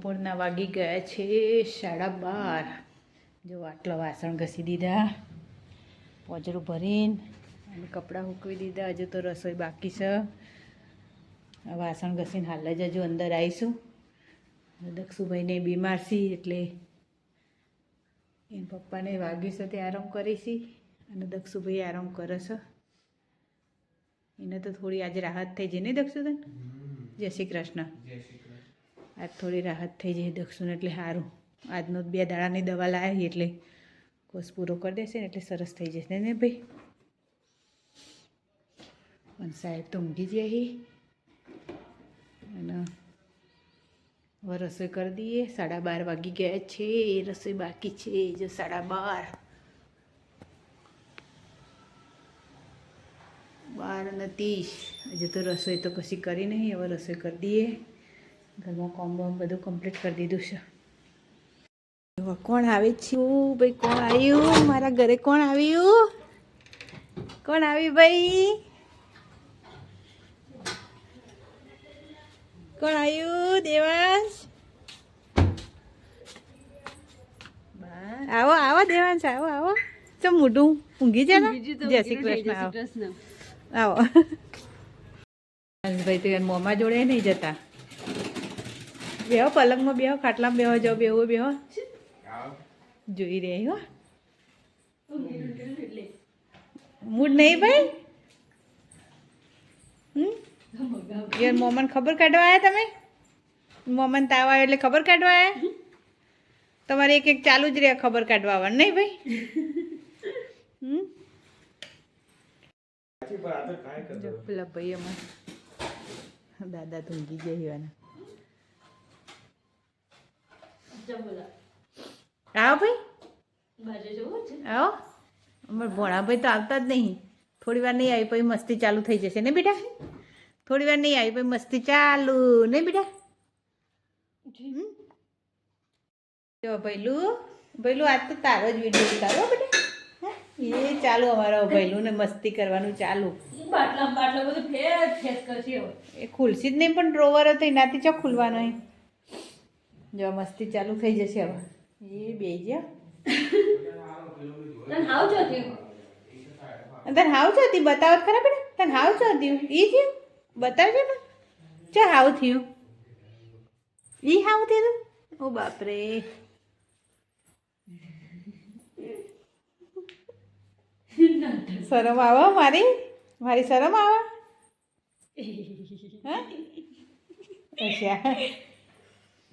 બપોરના વાગી ગયા છે સાડા બાર. જો આટલા વાસણ ઘસી દીધા, પોજરું ભરીને અને કપડાં સૂકવી દીધા. હજુ તો રસોઈ બાકી છે. વાસણ ઘસીને હાલ જ હજુ અંદર આવીશું. દક્ષુભાઈને બીમાર છી એટલે એના પપ્પાને વાગ્યું છે તે આરામ કરીશી અને દક્ષુભાઈ આરામ કરે છે. એને તો થોડી આજે રાહત થઈ જઈને નહીં દક્ષુબેન જય શ્રી કૃષ્ણ. આજ થોડી રાહત થઈ જશે દક્ષુને એટલે સારું આજનો બે દાડાની દવા લાવી એટલે કોર્સ પૂરો કરી દેશે ને એટલે સરસ થઈ જશે. ને ભાઈ? પણ સાહેબ તો ઊંઘી જાય અને હવે રસોઈ કરી દઈએ. સાડા બાર વાગી ગયા છે. રસોઈ બાકી છે. જો સાડા બાર. બાર ત્રીસ. હજુ તો રસોઈ તો કશી કરી નહીં. હવે રસોઈ કરી દઈએ. ઘરમાં કોમ બોમ બધું કમ્પ્લીટ કરી દીધું છે. કોણ આવે છું? ભાઈ કોણ આવ્યું? મારા ઘરે કોણ આવ્યું? કોણ આવ્યું ભાઈ? કોણ આવ્યું દેવાંશ? આવો આવો દેવાંશ આવો આવો. તો મોઢું ઊંઘી જાય ને? જય શ્રી કૃષ્ણ. આવો આવો. ભાઈ તો મોમા જોડે નહીં જતા. બેહો પલંગમાં બેહો ખાટલામાં બેહો જાઓ બેહો બેહો. જોઈ રહી હો. મૂડ નહીં ભાઈ? હમ? યાર મોમન ખબર કાઢવા આવ્યા તમે? મોમન તાવ આવ્યો એટલે ખબર કાઢવા આવ્યા તમારે એક એક ચાલુ જ રહે ખબર કાઢવા આવવાનું નહીં ભાઈ? હમ? પેલા ભાઈ અમાર દાદા ધૂંગી જઈ ગયા આવો ભાઈ. આવો. અમાર ભોળાભાઈ તો આવતા જ નહીં. થોડી વાર નહીં આવી પછી મસ્તી ચાલુ થઈ જશે. ને બેટા? થોડી વાર નહીં આવી પછી મસ્તી ચાલુ. નહીં બેટા? જો. ભૈલું ભૈલું આજ તો તારો જ વીડિયો ઉતારો બેટા. એ ચાલુ અમારા ભૈલું ને મસ્તી કરવાનું ચાલુ. બધું એ ખુલશે જ નહીં પણ ડ્રોવર હતો એનાથી ચો ખુલવાનો એ જો મસ્તી ચાલુ થઈ જશે હવે. એ બે જ્યાં તને હાવ છો હતી. બતાવો તો ખરા બેટા તને હાવ છો હતી. એ થયું બતાવજો ને. ચા હાવ થયું. એ હાવ થયું? ઓ બાપરે. શરમ આવો મારી? મારી શરમ આવો? હા?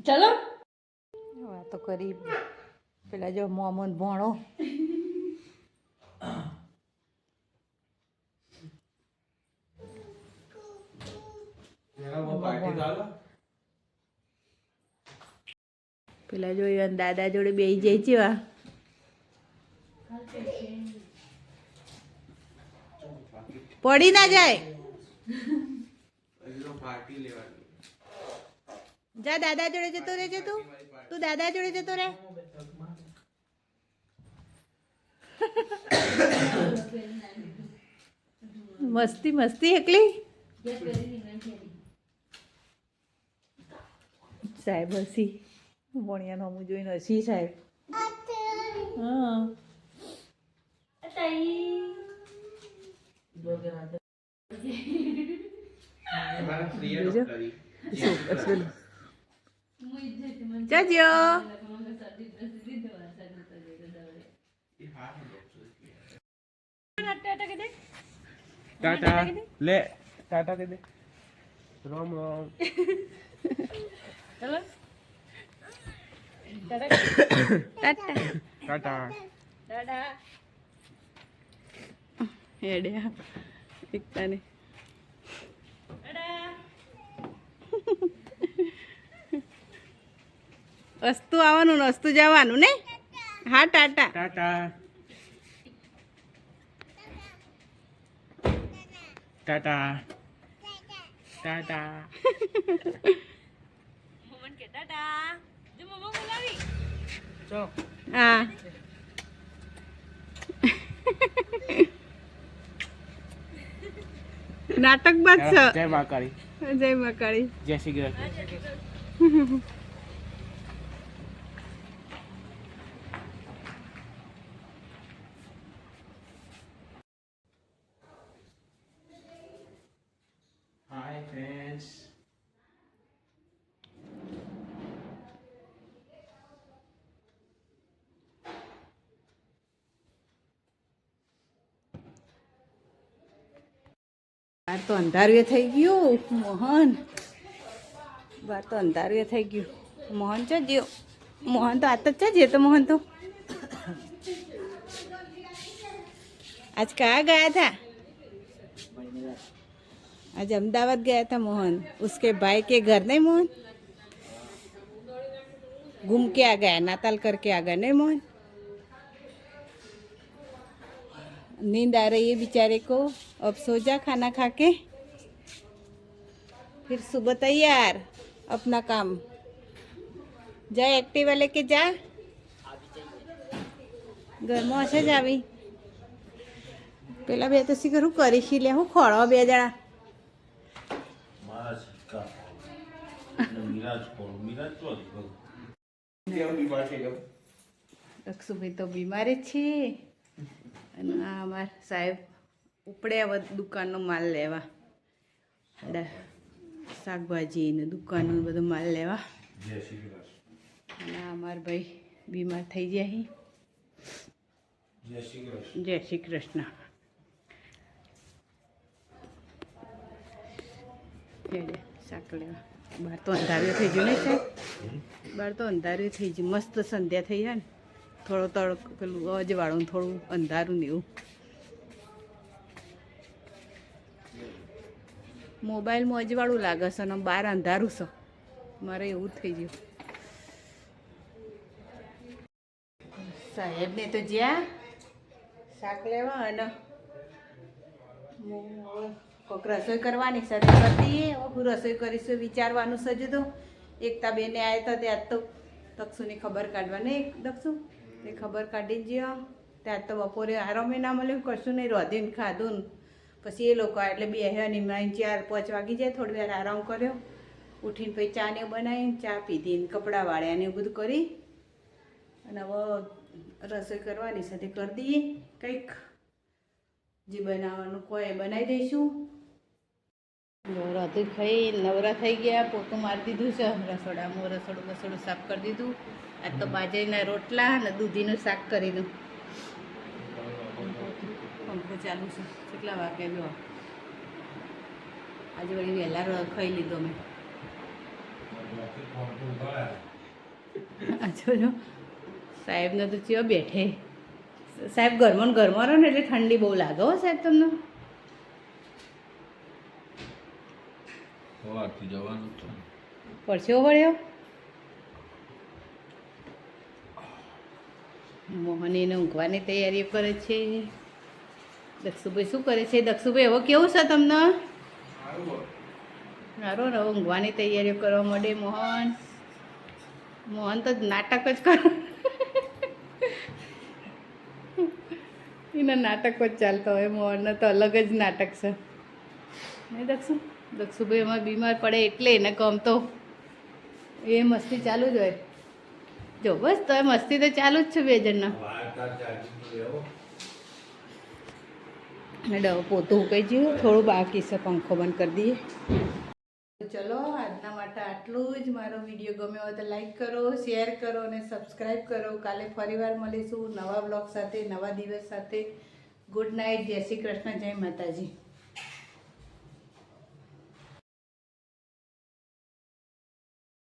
ચલો. વાતો કરી પેલા જો મોમન ભણો. પેલા જો એવા દાદા જોડે બેસી જાય છે વા પડી ના જાય. જા દાદા જોડે જતો રહેજે તું. તું દાદા જોડે જતો રહે. મસ્તી મસ્તી એકલી? સાહેબ હસી. ભણિયાનો અમુ જોઈને હસી સાહેબ. હા. બીજો શું અસલ જજો ટાટા લે ટાટા કહી દે રામ રામ ટાટા ટાટા હેડ્યા એકતાને અસ્તુ આવવાનું ને અસ્તુ જવાનું ને? હા ટાટા. ટાટા. ટાટા. ટાટા. હા. નાટક બાદ છે? જય મા કાળી. જય મકાળી જય શ્રી કૃષ્ણ. બાર તો અંધારવે થઈ ગયું. મોહન. બાર તો અંધારવે થઈ ગયું. મોહન છે જે મોહન તો આત જ છે જે તો મોહન તો. આજ કા ગયા હતા આજ અમદાવાદ ગયા હતા મોહન. ઉસકે ભાઈ કે ઘર નહીં મોહન? ગુમ કે આ ગયા, નાતાલ કરકે આ ગયા નહીં મોહન? नींद आ रही है बेचारे को अब सो जा खाना खा के फिर सुबह तैयार अपना काम जा एक्टिवा लेके जा ઘરમાં હશે જ આવી પેલા બે તો શી કરું કરીશ લે હું ખોળો બે જણા મારા સિક્કા અને મિરાજ કોણ મિરાજ તો જ બહુ દક્ષુભાઈ તો બીમાર જ છે અને આ અમાર સાહેબ ઉપડ્યા વધ દુકાનનો માલ લેવા. શાકભાજી ને દુકાનનો બધો માલ લેવા. અને અમાર ભાઈ બીમાર થઈ જાય અહીં જય શ્રી કૃષ્ણ. જય શ્રી કૃષ્ણ. શાક લેવા. બહાર તો અંધાર્યું થઈ ગયું ને સાહેબ? બહાર તો અંધાર્યું થઈ ગયું. મસ્ત સંધ્યા થઈ જાય ને. થોડો તળ પેલું અજવાળું થોડું અંધારું ને એવું. મોબાઈલમાં અજવાળું લાગે છે અને બહાર અંધારું છે. મારે એવું થઈ ગયું. સાહેબને તો જ્યાં શાક લેવા અને કોક રસોઈ કરવાની સાથે કરતી હું રસોઈ કરીશું વિચારવાનું સજુ તો. એકતા બેને આવ્યા હતા ત્યાં તો દક્ષુની ખબર કાઢવાની. દક્ષુ? એ ખબર કાઢી જ્યો. ત્યાં તો બપોરે આરામે ના મળ્યું, કશું નહીં, રોધીને ખાધું પછી એ લોકો એટલે બે હે નિમરાઈને ચાર, પાંચ વાગી જાય, થોડી વાર આરામ કર્યો. ઉઠીને પછી ચા ને બનાવીને, ચા પીધી ને કપડાં વાળ્યા ને એવું બધું કરી. અને હવે રસોઈ કરવાની સાથે કરી દઈએ. કંઈક જે બનાવવાનું કોઈ બનાવી દઈશું. રાધું ખાઈ, નવરા થઈ ગયા, પોતું મારી દીધું છે રસોડામાં રસોડું બસોડું સાફ કરી દીધું. આજ તો બાજરીના રોટલા અને દૂધીનું શાક કરી દઉં. પંખો ચાલુ છે, કેટલા વાગે જો આજે વળી વહેલા ખાઈ લીધો મેં. આજો સાહેબને તો ચિયો બેઠે. સાહેબ ઘરમાં ઘરમાં રહો ને એટલે ઠંડી બહુ લાગે હો સાહેબ તમને. સવારથી જવાનું છે પરસેવો વળ્યો મોહન એને ઊંઘવાની તૈયારીઓ કરે છે. દક્ષુભાઈ શું કરે છે? દક્ષુભાઈ, હવે કેવું છે તમને? સારું ને ઊંઘવાની તૈયારીઓ કરવા માંડે મોહન. મોહન તો નાટક જ કરો એના નાટક જ ચાલતો હોય. મોહનનો તો અલગ જ નાટક છે. નહીં દક્ષુ? દક્ષુભાઈ એમાં બીમાર પડે એટલે એને ગમતો એ મસ્તી ચાલુ જ હોય. જો બસ તો મસ્તી તો ચાલુ જ છે બે જણના. અને પોતું ઉકાઈ ગયું. થોડું બાકી છે, પંખો બંધ કરી દઈએ. ચલો, આજના માટે આટલું જ. મારો વીડિયો ગમ્યો હોય તો લાઈક કરો, શેર કરો અને સબસ્ક્રાઈબ કરો. કાલે ફરીવાર મળીશું નવા બ્લોગ સાથે, નવા દિવસ સાથે. Good night. જય શ્રી કૃષ્ણ, જય માતાજી.